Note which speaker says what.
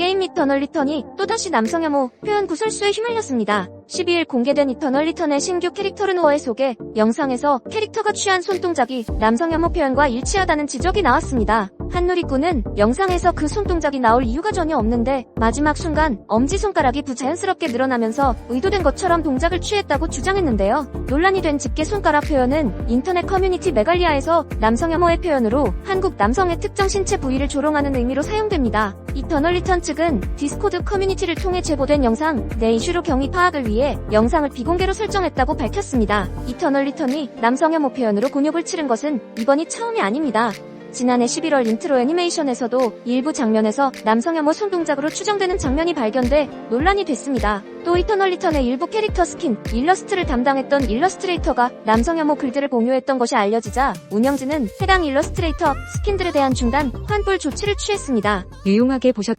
Speaker 1: 게임 이터널 리턴이 또다시 남성 혐오 표현 구설수에 휘말렸습니다. 12일 공개된 이터널 리턴의 신규 캐릭터 르노어의 소개 영상에서 캐릭터가 취한 손동작이 남성 혐오 표현과 일치하다는 지적이 나왔습니다. 한누리꾼은 영상에서 그 손동작이 나올 이유가 전혀 없는데 마지막 순간 엄지손가락이 부자연스럽게 늘어나면서 의도된 것처럼 동작을 취했다고 주장했는데요. 논란이 된 집게 손가락 표현은 인터넷 커뮤니티 메갈리아에서 남성 혐오의 표현으로 한국 남성의 특정 신체 부위를 조롱하는 의미로 사용됩니다. 이터널 리턴 측은 디스코드 커뮤니티를 통해 제보된 영상 내 이슈로 경위 파악을 위해 영상을 비공개로 설정했다고 밝혔습니다. 이터널 리턴이 남성 혐오 표현으로 곤욕을 치른 것은 이번이 처음이 아닙니다. 지난해 11월 인트로 애니메이션에서도 일부 장면에서 남성 혐오 손동작으로 추정되는 장면이 발견돼 논란이 됐습니다. 또 이터널 리턴의 일부 캐릭터 스킨, 일러스트를 담당했던 일러스트레이터가 남성 혐오 글들을 공유했던 것이 알려지자 운영진은 해당 일러스트레이터 스킨들에 대한 중단, 환불 조치를 취했습니다.
Speaker 2: 유용하게 보셨다.